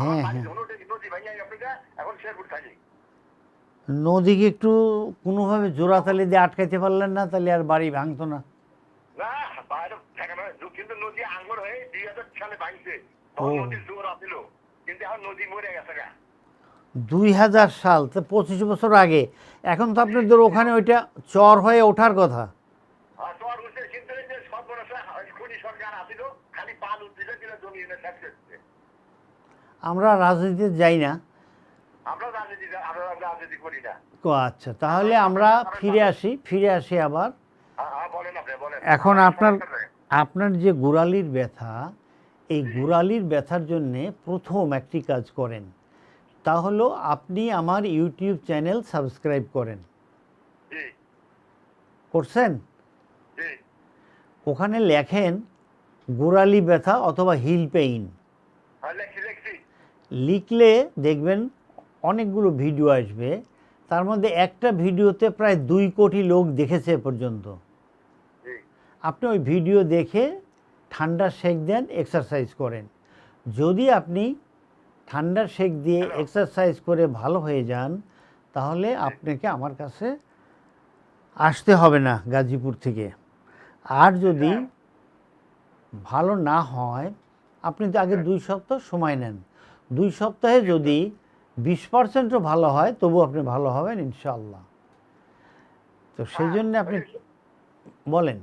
হ্যাঁ হ্যাঁ। নদীকে একটু কোনোভাবে জোড়াতালি দিয়ে আটকাইতে পারলেন না তাহলে আর বাড়ি ভাঙতো না। দুই হাজার সাল তো পঁচিশ বছর আগে। এখন তো আপনাদের ওখানে ওইটা চর হয়ে ওঠার কথা আর তোমার উঠছে কিন্তু এই যে সর্বনাশা খুনি সরকার আছিল খালি পাল উঠছে দিলে জমি এনে শেষ করছে আমরা রাজনীতিতে যাই না। আমরা রাজনীতি আমরা রাজনীতি করি না। তো আচ্ছা তাহলে আমরা ফিরে আসি ফিরে আসি আবার। এখন আপনার আপনার যে গোড়ালির ব্যথা এই গোড়ালির ব্যথার জন্যে প্রথম একটি কাজ করেন। তা হলো আপনি আমার ইউটিউব চ্যানেল সাবস্ক্রাইব করেন। করছেন? ওখানে লেখেন গোড়ালি ব্যথা অথবা হিল পেইন। হ্যাঁ লিখলে দেখবেন অনেকগুলো ভিডিও আসবে। তার মধ্যে একটা ভিডিওতে প্রায় দুই কোটি লোক দেখেছে এ পর্যন্ত। আপনি ওই ভিডিও দেখে ঠান্ডা শেক দেন এক্সারসাইজ করেন। যদি আপনি ঠান্ডা শেক দিয়ে এক্সারসাইজ করে ভালো হয়ে যান তাহলে আপনাকে আমার কাছে আসতে হবে না গাজীপুর থেকে। আর যদি ভালো না হয় আপনি তো আগে দুই সপ্তাহ সময় নেন। দুই সপ্তাহে যদি বিশ পার্সেন্টও ভালো হয় তবু আপনি ভালো হবেন ইনশাল্লাহ তো সেই জন্য আপনি বলেন।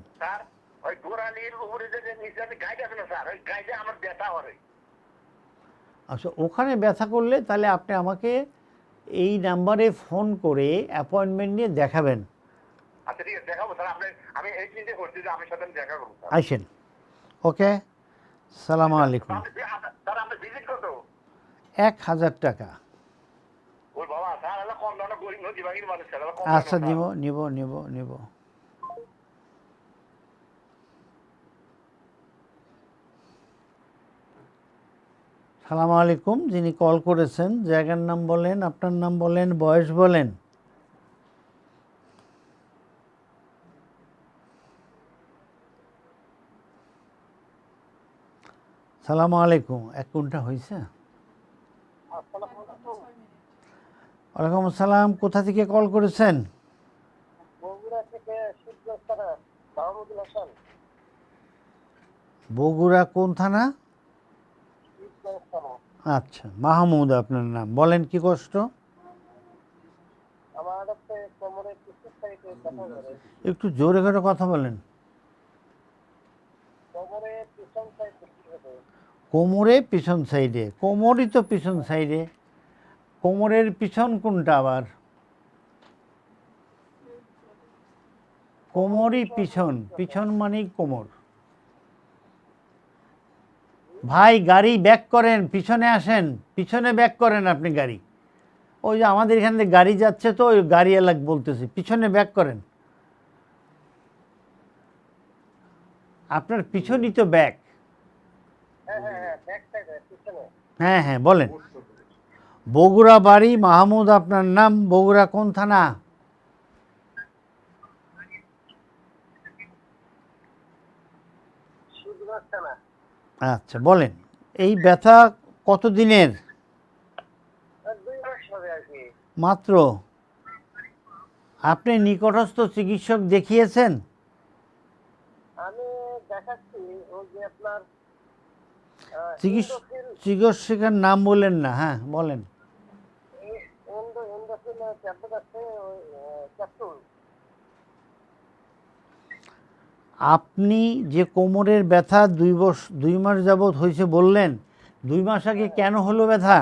আচ্ছা ওখানে ব্যথা করলে তাহলে আপনি আমাকে এই নাম্বারে ফোন করে অ্যাপয়েন্টমেন্ট নিয়ে দেখাবেন। আচ্ছা আসেন। ওকে? সালাম আলাইকুম। এক হাজার টাকা। আচ্ছা নিব নিব নিব নিব। সালাম আলাইকুম যিনি কল করেছেন জায়গার নাম বলেন আপনার নাম বলেন বয়স বলেন। সালাম আলাইকুম এক কোনটা হয়েছে ওয়ালাইকুম আসসালাম কোথা থেকে কল করেছেন? বগুড়া কোন থানা? আচ্ছা মাহমুদ আপনার নাম বলেন কি কষ্ট? একটু জোরে করে কথা বলেন। কোমরে পিছন সাইডে কোমরই তো পিছন সাইডে কোমরের পিছন কোনটা আবার? কোমরই পিছন পিছন মানেই কোমর। ভাই গাড়ি ব্যাক করেন পিছনে আসেন পিছনে ব্যাক করেন আপনি গাড়ি। ওই যে আমাদের এখান গাড়ি যাচ্ছে তো ওই গাড়ি এলাক বলতেছি পিছনে ব্যাক করেন। আপনার পিছনই তো ব্যাক। হ্যাঁ হ্যাঁ হ্যাঁ হ্যাঁ হ্যাঁ বলেন। বগুড়া বাড়ি মাহমুদ আপনার নাম বগুড়া কোন থানা? আচ্ছা বলেন এই ব্যথা কত দিনের মাত্র? আপনি নিকটস্থ চিকিৎসক দেখিয়েছেন? আমি দেখাচ্ছি ওই যে আপনার আহ, চিকিৎস endocrine- চিকিৎসকের নাম বলেন না হ্যাঁ বলেন এই এন্ডো- endocrine ট্যাবলেট আছে ওই ক্যাপসুল আপনি যে কোমরের ব্যথা দুই বস দুই মাস যাবৎ হয়েছে বললেন দুই মাস আগে কেন হলো ব্যথা?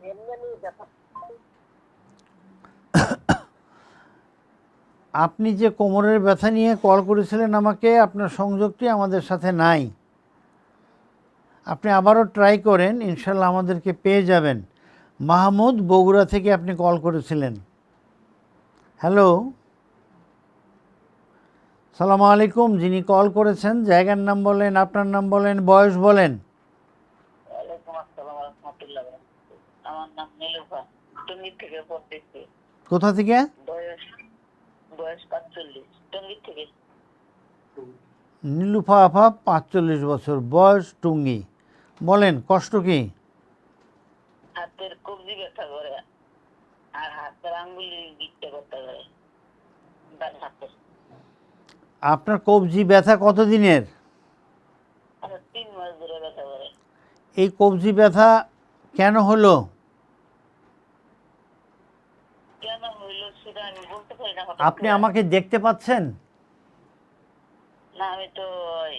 ব্যথা আপনি যে কোমরের ব্যথা নিয়ে কল করেছিলেন আমাকে আপনার সংযোগটি আমাদের সাথে নাই। আপনি আবারও ট্রাই করেন ইনশাল্লাহ আমাদেরকে পেয়ে যাবেন। মাহমুদ বগুড়া থেকে আপনি কল করেছিলেন। হ্যালো। সালাম আলাইকুম যিনি কল করেছেন জায়গার নাম বলেন আপনার নাম বলেন বয়স বলেন। কোথা থেকে। নীলুফা আফা পাঁচচল্লিশ বছর বয়স টুঙ্গি। বলেন কষ্ট কি? হাতের কবজি ব্যথা করে আর হাতের আঙ্গুলি গিট্টে করতে করে। ডান হাতে। আপনার কবজি ব্যথা কতদিনের? তিন মাস ধরে ব্যথা করে। এই কবজি ব্যথা কেন হলো? কেন হইল সেটা আমি বলতে পারি না আপনি আমাকে দেখতে পাচ্ছেন? না আমি তো ওই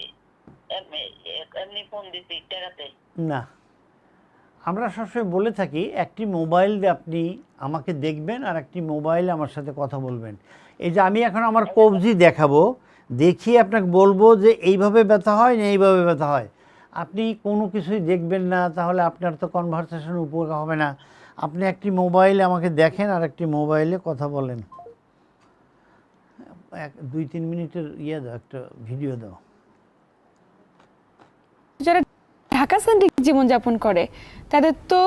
এমনি এমনি ফোন দিছি টেকাতে না। আমরা সবসময় বলে থাকি, একটি মোবাইল আপনি আমাকে দেখবেন আর একটি মোবাইল আমার সাথে কথা বলবেন। এই যে আমি এখন আমার কবজি দেখাবো, দেখিয়ে আপনাকে বলব যে এইভাবে ব্যথা হয় না এইভাবে ব্যথা হয়। আপনি কোনো কিছুই দেখবেন না, তাহলে আপনার তো কনভারসেশন উপকার হবে না। আপনি একটি মোবাইলে আমাকে দেখেন আর একটি মোবাইলে কথা বলেন। এক, দুই, তিন মিনিটের ইয়ে দাও, একটা ভিডিও দাও। ঢাকা সেন্ট্রিক জীবনযাপন করে, তাদের তো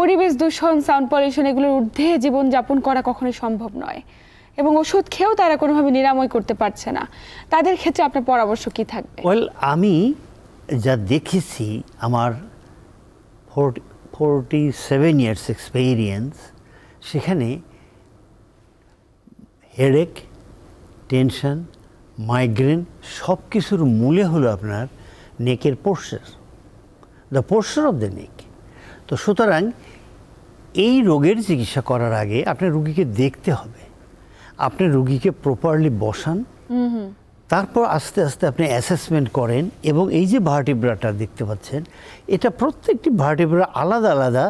পরিবেশ দূষণ সাউন্ড পলিউশন এগুলোর ঊর্ধ্বে জীবনযাপন করা কখনোই সম্ভব নয়। এবং ওষুধ খেয়েও তারা কোনোভাবে নিরাময় করতে পারছে না। তাদের ক্ষেত্রে আপনার পরামর্শ কি থাকবে? ওয়েল আমি যা দেখেছি, আমার ফোরটি সেভেন ইয়ার্স এক্সপেরিয়েন্স সেখানে হেডেক টেনশন মাইগ্রেন সব কিছুর মূলে হলো আপনার নেকের posture the posture of the neck তো সুতরাং এই রোগের চিকিৎসা করার আগে আপনার রুগীকে দেখতে হবে। আপনি রুগীকে প্রপারলি বসান। তারপর আস্তে আস্তে আপনি অ্যাসেসমেন্ট করেন এবং এই যে ভার্টিব্রাটা দেখতে পাচ্ছেন এটা প্রত্যেকটি ভার্টিব্রা আলাদা আলাদা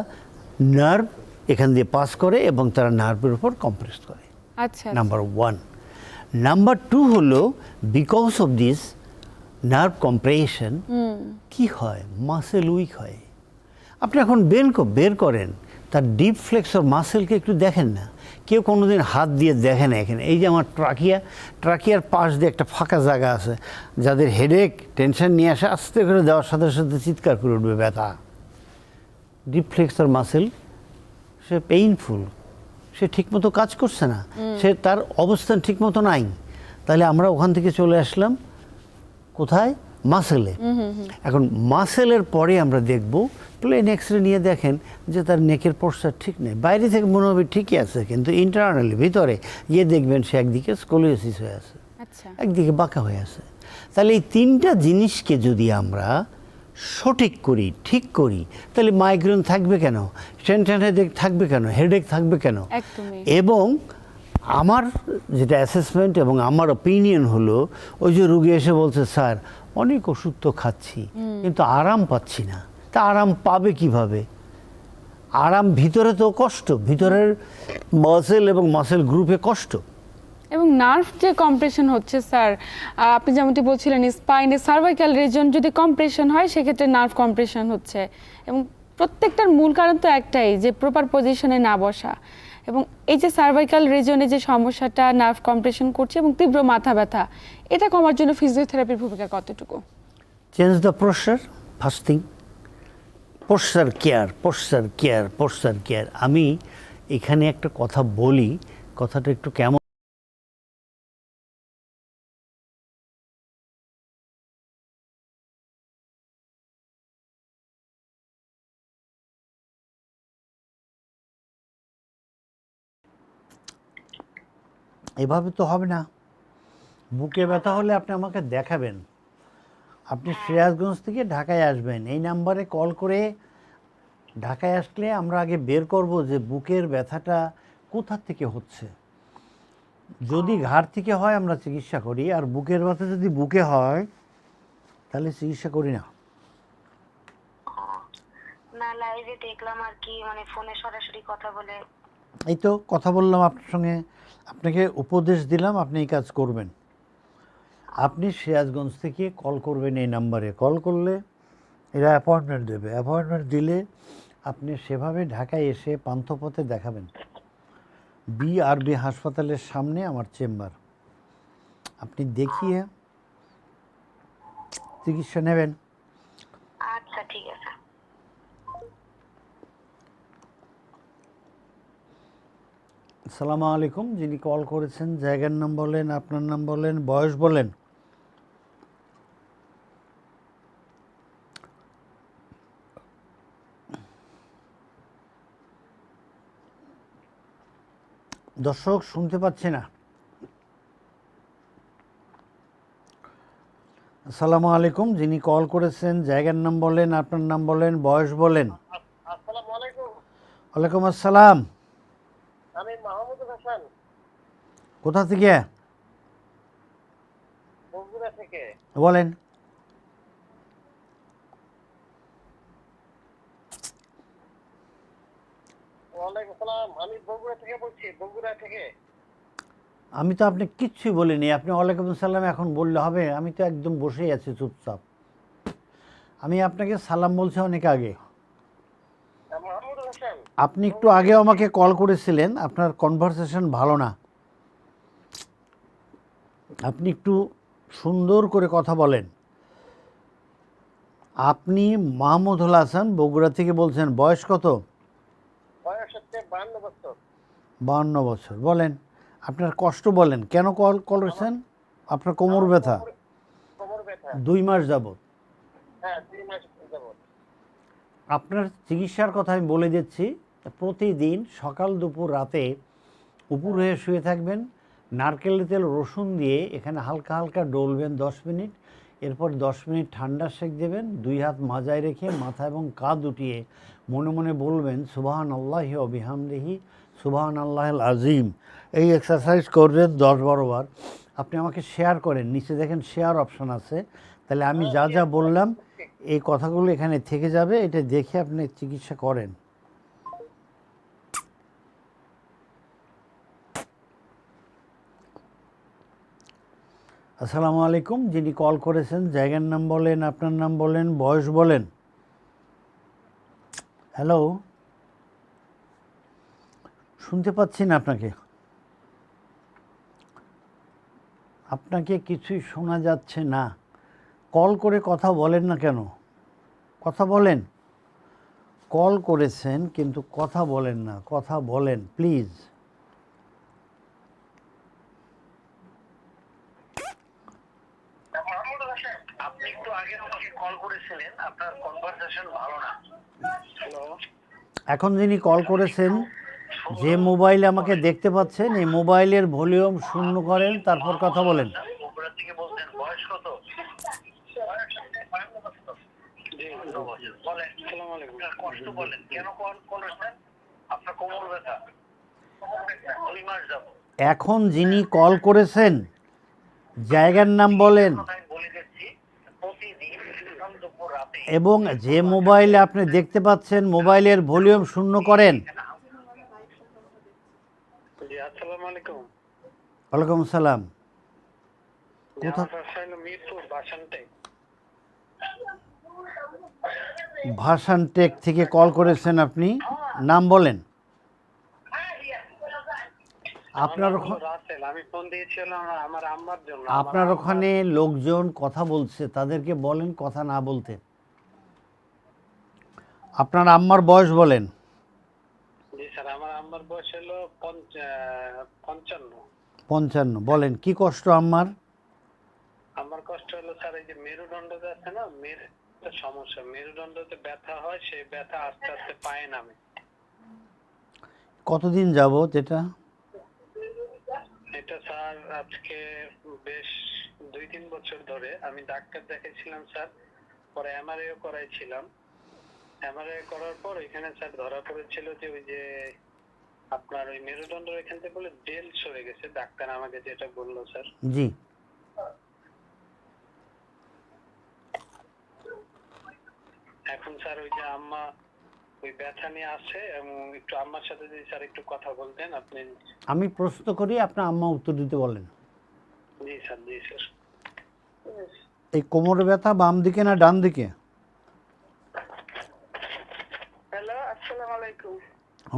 নার্ভ এখান দিয়ে পাস করে এবং তারা নার্ভের উপর কম্প্রেস করে। আচ্ছা নাম্বার ওয়ান নাম্বার টু হলো because of this nerve compression কি হয়? মাসেল উইক হয়। আপনি এখন বের বের করেন তার ডিপ ফ্লেক্সর মাসেলকে একটু দেখেন না। কেউ কোনো দিন হাত দিয়ে দেখে না এখানে। এই যে আমার ট্রাকিয়া ট্রাকিয়ার পাশ দিয়ে একটা ফাঁকা জায়গা আছে যাদের হেডেক টেনশন নিয়ে আসে আস্তে করে দেওয়ার সাথে সাথে চিৎকার করে উঠবে ব্যথা। ডিপ ফ্লেক্সর মাসেল সে পেইনফুল সে ঠিকমতো কাজ করছে না। সে তার অবস্থান ঠিকমতো নাই। তাহলে আমরা ওখান থেকে চলে আসলাম কোথায়? মাসেলে। এখন মাসেলের পরে আমরা দেখব প্লেন এক্স রে নিয়ে দেখেন যে তার নেকের পোস্টার ঠিক নেই। বাইরে থেকে মনে হবে ঠিকই আছে কিন্তু ইন্টারনালি ভিতরে গিয়ে দেখবেন সে একদিকে স্কোলিওসিস হয়ে আছে আচ্ছা। একদিকে বাঁকা হয়ে আছে। তাহলে এই তিনটা জিনিসকে যদি আমরা সঠিক করি ঠিক করি তাহলে মাইগ্রেন থাকবে কেন? টেনশন হেডেক থাকবে কেন? হেডেক থাকবে কেন? এবং আমার যেটা অ্যাসেসমেন্ট এবং আমার ওপিনিয়ন হলো ওই যে রুগী এসে বলছে স্যার অনেক ওষুধ তো খাচ্ছি কিন্তু আরাম পাচ্ছি না। তা আরাম পাবে কীভাবে? আরাম ভিতরে তো কষ্ট ভিতরের মাসেল এবং মাসেল গ্রুপে কষ্ট। এবং নার্ভ যে কম্প্রেশন হচ্ছে স্যার আপনি যেমনটি বলছিলেন স্পাইনে সার্ভাইকাল রিজন যদি কম্প্রেশন হয় সেক্ষেত্রে নার্ভ কম্প্রেশন হচ্ছে। এবং প্রত্যেকটার মূল কারণ তো একটাই যে প্রপার পজিশনে না বসা। এবং এই যে সার্ভাইকাল রিজনে যে সমস্যাটা নার্ভ কম্প্রেশন করছে এবং তীব্র মাথা ব্যথা, এটা কমার জন্য ফিজিওথেরাপির ভূমিকা কতটুকু? Change the posture first thing posture care posture care posture care আমি এখানে একটা কথা বলি, কথাটা একটু কেমন এভাবে তো হবে না। বুকে ব্যথা হলে আপনি আমাকে দেখাবেন। আপনি সিরাজগঞ্জ থেকে ঢাকায় আসবেন। এই নাম্বারে কল করে ঢাকায় আসলে আমরা আগে বের করব যে বুকের ব্যথাটা কোথা থেকে হচ্ছে। যদি ঘাড় থেকে হয় আমরা চিকিৎসা করি, আর বুকের ব্যথা যদি বুকে হয়, তাহলে চিকিৎসা করি না। না লাইভে দেখলাম আর কি মানে ফোনে সরাসরি কথা বলে এই তো কথা বললাম আপনার সঙ্গে। আপনাকে উপদেশ দিলাম, আপনি এই কাজ করবেন। আপনি সিরাজগঞ্জ থেকে কল করবেন এই নাম্বারে। কল করলে এরা অ্যাপয়েন্টমেন্ট দেবে। অ্যাপয়েন্টমেন্ট দিলে আপনি সেভাবে ঢাকায় এসে পান্থপথে দেখাবেন। বিআরবি হাসপাতালের সামনে আমার চেম্বার। আপনি দেখিয়ে চিকিৎসা নেবেন। আচ্ছা ঠিক আছে। সালাম আলাইকুম যিনি কল করেছেন জায়গার নাম বলেন আপনার নাম বলেন বয়স বলেন। দর্শক শুনতে পাচ্ছি না। আসসালামু আলাইকুম যিনি কল করেছেন জায়গার নাম বলেন আপনার নাম বলেন বয়স বলেন। ওয়ালাইকুম আসসালাম। আমি মাহমুদুল হাসান। কোথা থেকে? বগুড়া থেকে। বলেন। ওয়ালাইকুম আমি বগুড়া থেকে বলছি বগুড়া থেকে। আমি তো আপনি কিচ্ছুই বলিনি আপনি ওয়ালাইকুম সালাম এখন বললে হবে আমি তো একদম বসেই আছি চুপচাপ। আমি আপনাকে সালাম বলছি অনেক আগে। আপনি একটু আগে আমাকে কল করেছিলেন আপনার কনভারসেশন ভালো না। আপনি একটু সুন্দর করে কথা বলেন। আপনি মাহমুদুল হাসান বগুড়া থেকে বলছেন বয়স কত? বান্ন বছর। বাহান্ন বছর বলেন আপনার কষ্ট বলেন কেন কল করেছেন? আপনার কোমর ব্যথা। দুই মাস যাবত হ্যাঁ দুই মাস আপনার চিকিৎসার কথা আমি বলে দিচ্ছি, প্রতিদিন সকাল দুপুর রাতে উপর হয়ে শুয়ে থাকবেন, নারকেল তেল, রসুন দিয়ে এখানে হালকা হালকা ডলবেন দশ মিনিট, এরপর দশ মিনিট ঠান্ডা সেক দেবেন, দুই হাত মাজায় রেখে মাথা এবং কাঁধ উঠিয়ে মনে মনে বলবেন সুবাহান আল্লাহ অবিহামদেহি সুবাহান আল্লাহ আজিম। এই এক্সারসাইজ করবেন দশ বারো বার। আপনি আমাকে শেয়ার করেন, নিচে দেখেন শেয়ার অপশন আছে। তাহলে আমি যা যা বললাম এই কথাগুলো এখানে থেকে যাবে, এটা দেখে আপনি চিকিৎসা করেন। আসসালামু আলাইকুম, যিনি কল করেছেন, জায়গার নাম বলেন, আপনার নাম বলেন, বয়স বলেন। হ্যালো, শুনতে পাচ্ছি না আপনাকে। আপনাকে কিছুই শোনা যাচ্ছে না। কল করে কথা বলেন না কেন? কথা বলেন। কল করেছেন কিন্তু কথা বলেন না। কথা বলেন প্লিজ। আপনি একটু আগে আমাকে কল করেছিলেন আপনার কনভারসেশন ভালো না। এখন যিনি কল করেছেন যে মোবাইলে আমাকে দেখতে পাচ্ছেন এই মোবাইলের ভলিউম শূন্য করেন তারপর কথা বলেন বগুড়া থেকে বলছেন বয়স কত বয়স হচ্ছে বান্ন বছর। জি, বান্ন বছর। বলেন আপনার কষ্ট বলেন। কেন কল আপনার কোমর ব্যথা। দুই মাস যাবত এখন যিনি কল করেছেন জায়গার নাম বলেন। আমি বলে দিচ্ছি প্রতিদিন সকাল দুপুর রাতে এবং যে মোবাইলে আপনি দেখতে পাচ্ছেন মোবাইলের ভলিউম শূন্য করেন। জি আসসালামু আলাইকুম। ওয়ালাইকুম সালাম কোথা ভাসান টেক থেকে কল করেছেন আপনি। নাম বলেন। আপনার আপনার ওখানে লোকজন কথা বলছে তাদেরকে বলেন কথা না বলতে। আপনার আম্মার বয়স বলেন। পঞ্চান্ন। বলেন কি কষ্ট আম্মার? আমার কষ্ট হলো স্যার এই যে মেরুদণ্ড আছে না মেরু সমস্যা। মেরুদণ্ডতে ব্যথা হয় সেই ব্যথা আস্তে আস্তে পায়ে নামে। কতদিন যাবত এটা এটা স্যার আজকে বেশ দুই তিন বছর ধরে। আমি ডাক্তার দেখেছিলাম স্যার পরে এমআরআইও করাইছিলাম। এমআরআই করার পর এখানে স্যার ধরা পড়েছিল যে ওই যে আপনার ওই মেরুদণ্ডের এখান থেকে বলে জেল সরে গেছে। ডাক্তার আমাকে যেটা বলল স্যার। জি। এখন স্যার ওই যে আম্মা ওই ব্যথা নিয়ে আসে এবং একটু আম্মার সাথে যদি স্যার একটু কথা বলতেন আপনি আমি প্রশ্ন করি আপনার আম্মা উত্তর দিতে বলেন। জি স্যার জি স্যার। এই কোমরে ব্যথা বাম দিকে না ডান দিকে? হ্যালো আসসালামু আলাইকুম।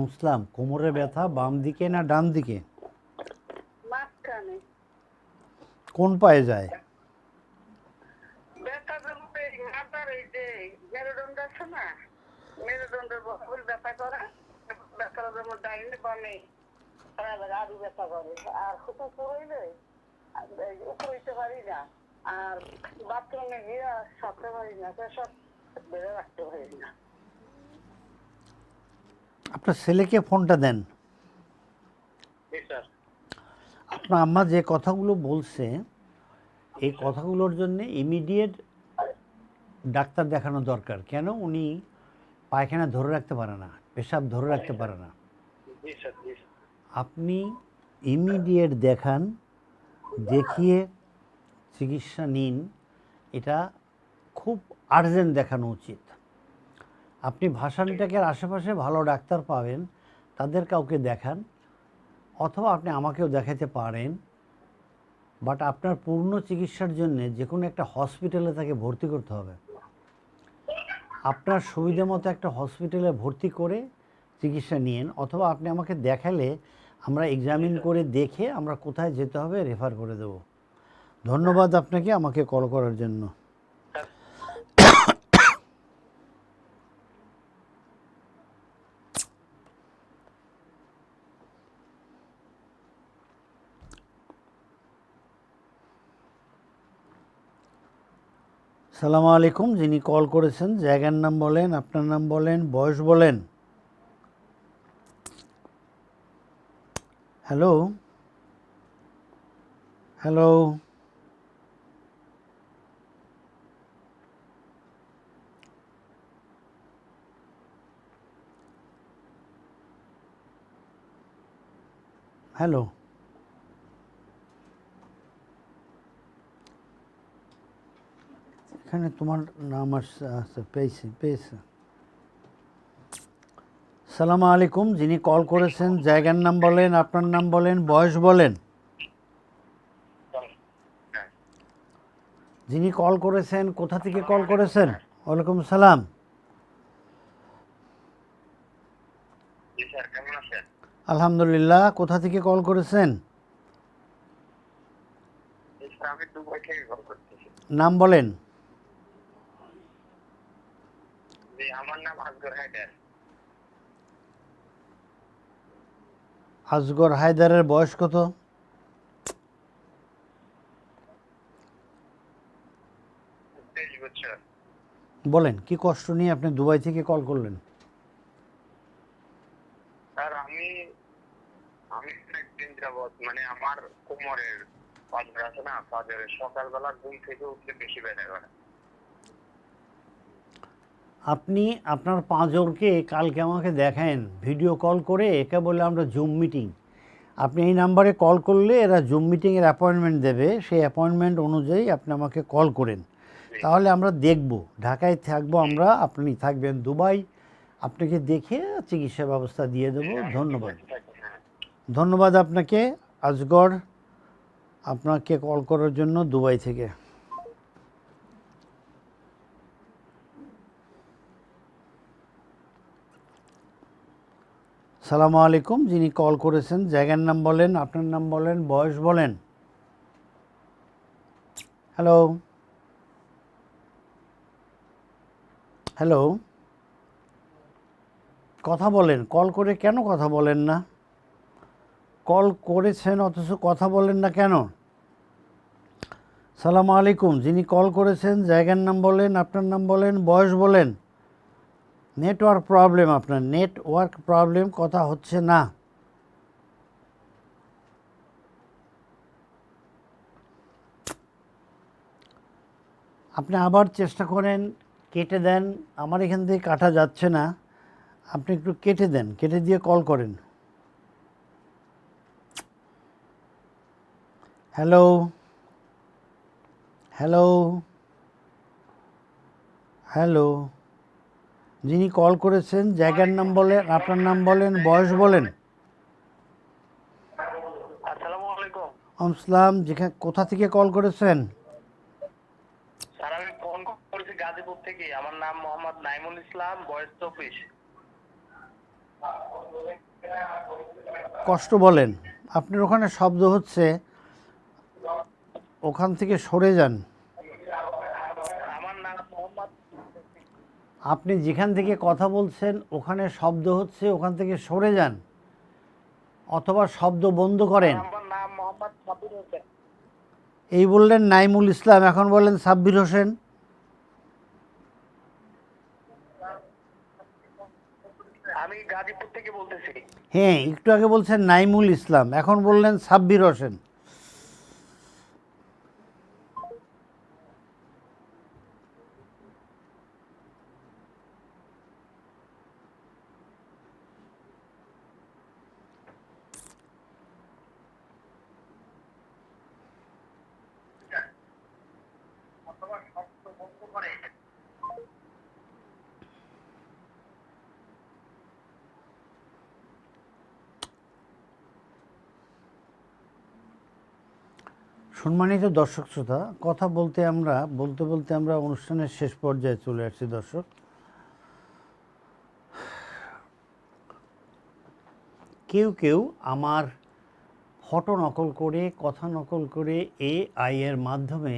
ইসলাম কোমরে ব্যথা বাম দিকে না ডান দিকে? মাঝখানে। কোন পায়ে যায়? ব্যথা বলতে মাথার এই যে মেরুদণ্ড আছে না মেরুদণ্ডের বকুল ব্যথা করে ব্যথা যেমন ডাইনে বামে আরও ব্যথা করে। আর কোথাও পড়ইলে উপরে পারি না। আর বাথরুমে গিয়ে সারতে পারি না সব বেড়ে রাখতে পারি না। আপনার ছেলেকে ফোনটা দেন। আপনার আম্মা যে কথাগুলো বলছে এই কথাগুলোর জন্য ইমিডিয়েট ডাক্তার দেখানো দরকার। কেন? উনি পায়খানা ধরে রাখতে পারে না, পেশাব ধরে রাখতে পারে না। আপনি ইমিডিয়েট দেখান, দেখিয়ে চিকিৎসা নিন, এটা খুব আর্জেন্ট দেখানো উচিত। আপনি ভাসানটাকের আশেপাশে ভালো ডাক্তার পাবেন, তাদের কাউকে দেখান, অথবা আপনি আমাকেও দেখাতে পারেন, বাট আপনার পূর্ণ চিকিৎসার জন্য যে কোনো একটা হসপিটালে তাকে ভর্তি করতে হবে। আপনার সুবিধা মতো একটা হসপিটালে ভর্তি করে চিকিৎসা নিন অথবা আপনি আমাকে দেখালে আমরা এক্সামিন করে দেখে আমরা কোথায় যেতে হবে রেফার করে দেব। ধন্যবাদ আপনাকে আমাকে কল করার জন্য। সালামু আলাইকুম, যিনি কল করেছেন, জায়গার নাম বলেন, আপনার নাম বলেন, বয়স বলেন। হ্যালো? হ্যালো? হ্যালো? এখানে তোমার নাম আসছে পেয়েছি পেয়েছে। সালাম আলাইকুম যিনি কল করেছেন জায়গার নাম বলেন আপনার নাম বলেন বয়স বলেন। যিনি কল করেছেন কোথা থেকে কল করেছেন? ওয়ালাইকুম সালাম। আলহামদুলিল্লাহ কোথা থেকে কল করেছেন? নাম বলেন। জি আমার নাম আসগর হায়দার। আজগর হায়দারের বয়স কত? বলেন কি কষ্ট নিয়ে আপনি দুবাই থেকে কল করলেন? স্যার আমি আমি একদিন যাবৎ মানে আমার কোমরের পাঁচবার আছে না পাঁচের সকালবেলা ঘুম থেকে উঠলে বেশি ব্যথা করে। আপনি আপনার পাঁচজনকে কালকে আমাকে দেখেন ভিডিও কল করে একে বলে আমরা জুম মিটিং আপনি এই নাম্বারে কল করলে এরা জুম মিটিংয়ের অ্যাপয়েন্টমেন্ট দেবে সেই অ্যাপয়েন্টমেন্ট অনুযায়ী আপনি আমাকে কল করেন। তাহলে আমরা দেখব ঢাকায় থাকব আমরা আপনি থাকবেন দুবাই আপনাকে দেখে চিকিৎসা ব্যবস্থা দিয়ে দেবো ধন্যবাদ। হ্যাঁ। ধন্যবাদ আপনাকে আজগর আপনাকে কল করার জন্য দুবাই থেকে। সালামু আলাইকুম, যিনি কল করেছেন, জায়গার নাম বলেন, আপনার নাম বলেন, বয়স বলেন। হ্যালো। হ্যালো। কথা বলেন, কল করে কেন কথা বলেন না? কল করেছেন, অথচ কথা বলেন না কেন? সালাম আলাইকুম, যিনি কল করেছেন, জায়গার নাম বলেন, আপনার নাম বলেন, বয়স বলেন। নেটওয়ার্ক প্রবলেম আপনার, নেটওয়ার্ক প্রবলেম কথা হচ্ছে না। আপনি আবার চেষ্টা করেন, কেটে দেন, আমার এখান থেকে কাটা যাচ্ছে না। আপনি একটু কেটে দেন, কেটে দিয়ে কল করেন। Hello hello hello. যিনি কল করেছেন জায়গার নাম বলেন আপনার নাম বলেন বয়স বলেন। আসসালামু আমসলাম যেখানে কোথা থেকে কল করেছেন? স্যার আমি ফোন করেছি গাজীপুর থেকে। আমার নাম মোহাম্মদ নাইমুল ইসলাম বয়স চব্বিশ। কষ্ট বলেন। আপনার ওখানে শব্দ হচ্ছে ওখান থেকে সরে যান আমার নাম মোহাম্মদ আপনি যেখান থেকে কথা বলছেন ওখানে শব্দ হচ্ছে ওখান থেকে সরে যান। অথবা শব্দ বন্ধ করেন। এই বললেন নাইমুল ইসলাম এখন বললেন সাব্বির হোসেন। আমি গাজীপুর থেকে বলতেছি। হ্যাঁ একটু আগে বলছেন নাইমুল ইসলাম এখন বললেন সাব্বির হোসেন। সম্মানিত দর্শক শ্রোতা, কথা বলতে আমরা, বলতে বলতে আমরা অনুষ্ঠানের শেষ পর্যায়ে চলে আসছি দর্শক। কেউ কেউ আমার ফটো নকল করে, কথা নকল করে এ আইয়ের মাধ্যমে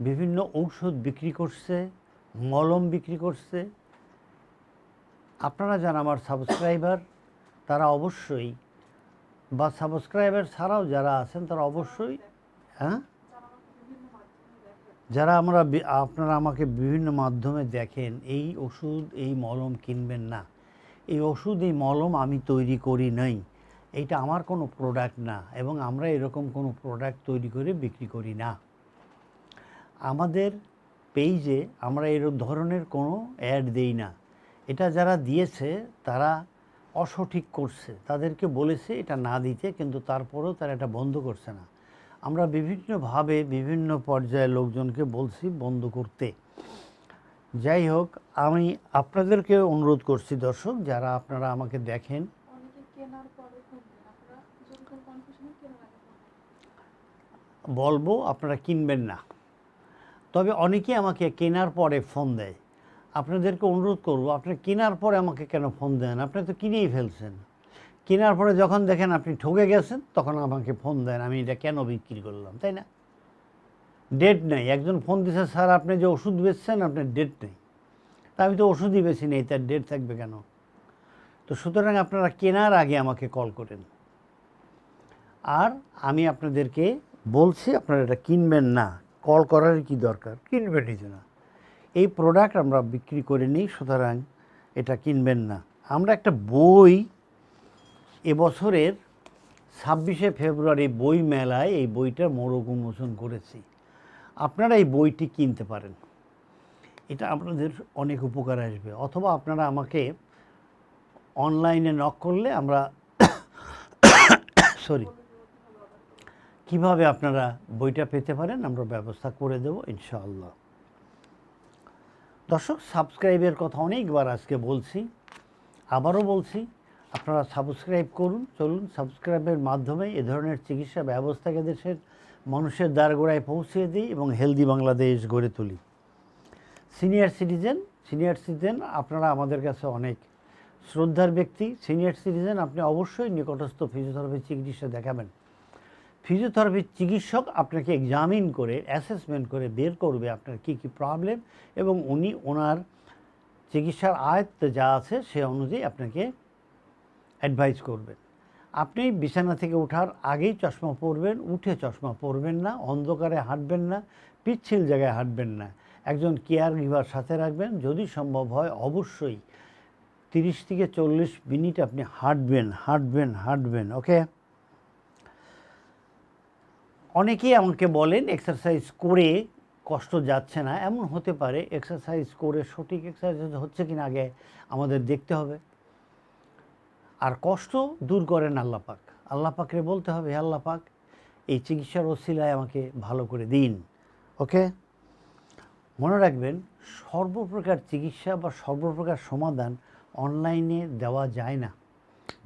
বিভিন্ন ঔষধ বিক্রি করছে, মলম বিক্রি করছে। আপনারা যারা আমার সাবস্ক্রাইবার, তারা অবশ্যই বা সাবস্ক্রাইবার ছাড়াও যারা আছেন, তারা অবশ্যই হ্যাঁ? যারা আমরা আপনারা আমাকে বিভিন্ন মাধ্যমে দেখেন, এই ওষুধ, এই মলম কিনবেন না। এই ওষুধ, এই মলম আমি তৈরি করি নাই। এইটা আমার কোনো প্রোডাক্ট না এবং আমরা এরকম কোনো প্রোডাক্ট তৈরি করে বিক্রি করি না। আমাদের পেইজে আমরা এরকম ধরনের কোনো অ্যাড দেই না। এটা যারা দিয়েছে, তারা অসঠিক করছে। তাদেরকে বলেছে এটা না দিতে, কিন্তু তারপরেও তারা এটা বন্ধ করছে না। আমরা বিভিন্নভাবে বিভিন্ন পর্যায়ে লোকজনকে বলছি বন্ধ করতে। যাই হোক আমি আপনাদেরকে অনুরোধ করছি দর্শক যারা আপনারা আমাকে দেখেন। বলব আপনারা কিনবেন না। তবে অনেকেই আমাকে কেনার পরে ফোন দেয়। আপনাদেরকে অনুরোধ করব আপনারা কেনার পরে আমাকে কেন ফোন দেন? আপনি তো কিনেই ফেলছেন। কেনার পরে যখন দেখেন আপনি ঠকে গেছেন, তখন আমাকে ফোন দেন, আমি এটা কেন বিক্রি করলাম, তাই না? ডেট নেই, একজন ফোন দিছে, স্যার, আপনি যে ওষুধ বেচছেন, আপনার ডেট নেই। তা আমি তো ওষুধই বেশি নেই, তার ডেট থাকবে কেন? তো সুতরাং আপনারা কেনার আগে আমাকে কল করেন। আর আমি আপনাদেরকে বলছি, আপনারা এটা কিনবেন না কল করার কি দরকার? কিনবেনই তো না এই প্রোডাক্ট আমরা বিক্রি করে নিই, সুতরাং এটা কিনবেন না। আমরা একটা বই এবছরের ছাব্বিশে ফেব্রুয়ারি বই মেলায় এই বইটার মোড়ক উন্মোচন করেছি। আপনারা এই বইটি কিনতে পারেন। এটা আপনাদের অনেক উপকার আসবে। অথবা আপনারা আমাকে অনলাইনে নক করলে আমরা সরি। কীভাবে আপনারা বইটা পেতে পারেন আমরা ব্যবস্থা করে দেব ইনশাআল্লাহ। দর্শক, সাবস্ক্রাইবের কথা অনেকবার আজকে বলছি, আবারও বলছি আপনারা সাবস্ক্রাইব করুন, চলুন সাবস্ক্রাইবের মাধ্যমে এ ধরনের চিকিৎসা ব্যবস্থাকে দেশের মানুষের দ্বারগোড়ায় পৌঁছে দিই এবং হেলদি বাংলাদেশ গড়ে তুলি। সিনিয়র সিটিজেন সিনিয়র সিটিজেন আপনারা আমাদের কাছে অনেক শ্রদ্ধার ব্যক্তি। সিনিয়র সিটিজেন, আপনি অবশ্যই নিকটস্থ ফিজিওথেরাপি চিকিৎসা দেখাবেন। ফিজিওথেরাপির চিকিৎসক আপনাকে এক্সামিন করে অ্যাসেসমেন্ট করে বের করবে আপনার কী কী প্রবলেম এবং উনি ওনার চিকিৎসার আয়ত্তে যা আছে সে অনুযায়ী আপনাকে অ্যাডভাইস করবেন। আপনি বিছানা থেকে ওঠার আগেই চশমা পরবেন, উঠে চশমা পরবেন না, অন্ধকারে হাঁটবেন না, পিচ্ছিল জায়গায় হাঁটবেন না। একজন কেয়ার গিভার সাথে রাখবেন, যদি সম্ভব হয় অবশ্যই তিরিশ থেকে চল্লিশ মিনিট আপনি হাঁটবেন হাঁটবেন হাঁটবেন, ওকে? অনেকেই আমাকে বলেন এক্সারসাইজ করে কষ্ট যাচ্ছে না। এমন হতে পারে এক্সারসাইজ করে সঠিক এক্সারসাইজ হচ্ছে কিনা আগে আমাদের দেখতে হবে। আর কষ্ট দূর করেন আল্লাহ পাক। আল্লাহ পাকরে বলতে হবে, "হে আল্লাহ পাক, এই চিকিৎসার ওসিলায় আমাকে ভালো করে দিন। ওকে? মনে রাখবেন, সর্বপ্রকার চিকিৎসা বা সর্বপ্রকার সমাধান অনলাইনে দেওয়া যায় না।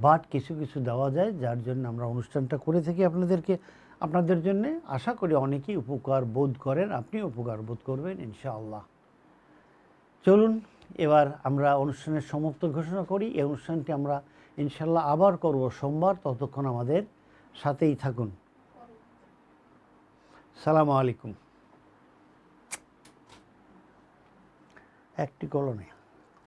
বাট কিছু কিছু দেওয়া যায়, যার জন্য আমরা অনুষ্ঠানটা করে থাকি আপনাদেরকে। আপনাদের জন্যে আশা করি অনেকেই উপকার বোধ করেন, আপনি উপকার বোধ করবেন, ইনশাআল্লাহ। চলুন, এবার আমরা অনুষ্ঠানের সমাপ্ত ঘোষণা করি। এই অনুষ্ঠানটি আমরা ইনশাল্লাহ আবার করব সোমবার ততক্ষণ আমাদের সাথেই থাকুন। সালামু আলাইকুম। একটি কলনে।